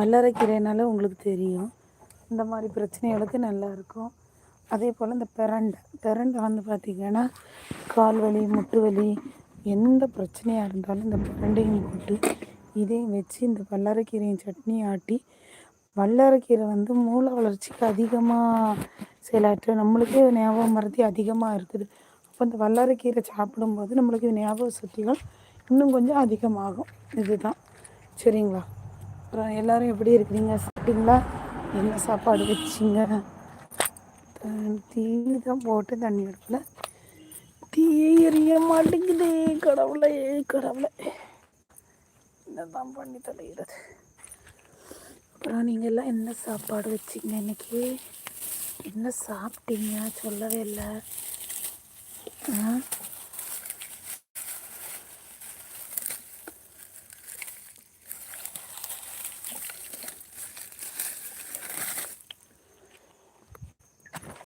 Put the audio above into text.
வல்லரைக்கீரைனால உங்களுக்கு தெரியும். இந்த மாதிரி பிரச்சனைகளுக்கு நல்லா இருக்கும். அதே போல் இந்த பிரண்டை. பெரண்டை வந்து பார்த்திங்கன்னா கால் வலி முட்டு வலி எந்த பிரச்சனையாக இருந்தாலும் இந்த பெரண்டையும் போட்டு இதையும் வச்சு இந்த வல்லரைக்கீரையும் சட்னி ஆட்டி வல்லரைக்கீரை வந்து மூளை வளர்ச்சிக்கு அதிகமாக செயலாற்று நம்மளுக்கே ஞாபகம் மறதி அதிகமாக இருக்குது. அப்போ இந்த வல்லரைக்கீரை சாப்பிடும்போது நம்மளுக்கு ஞாபக சக்திகள் இன்னும் கொஞ்சம் அதிகமாகும். இதுதான். சரிங்களா? அப்புறம் எல்லோரும் எப்படி இருக்கிறீங்க? சாப்பிட்டீங்களா? என்ன சாப்பாடு வச்சிங்க? தீ தான் போட்டு தண்ணி அடுப்பில். தீ எரிய மாட்டேங்குதே கடவுளே கடவுளே. என்னதான் பண்ணி தொலைகிறது? அப்புறம் நீங்கள் எல்லாம் என்ன சாப்பாடு வச்சிங்க இன்னைக்கு? என்ன சாப்பிட்டீங்க? சொல்லவே இல்லை. ஆ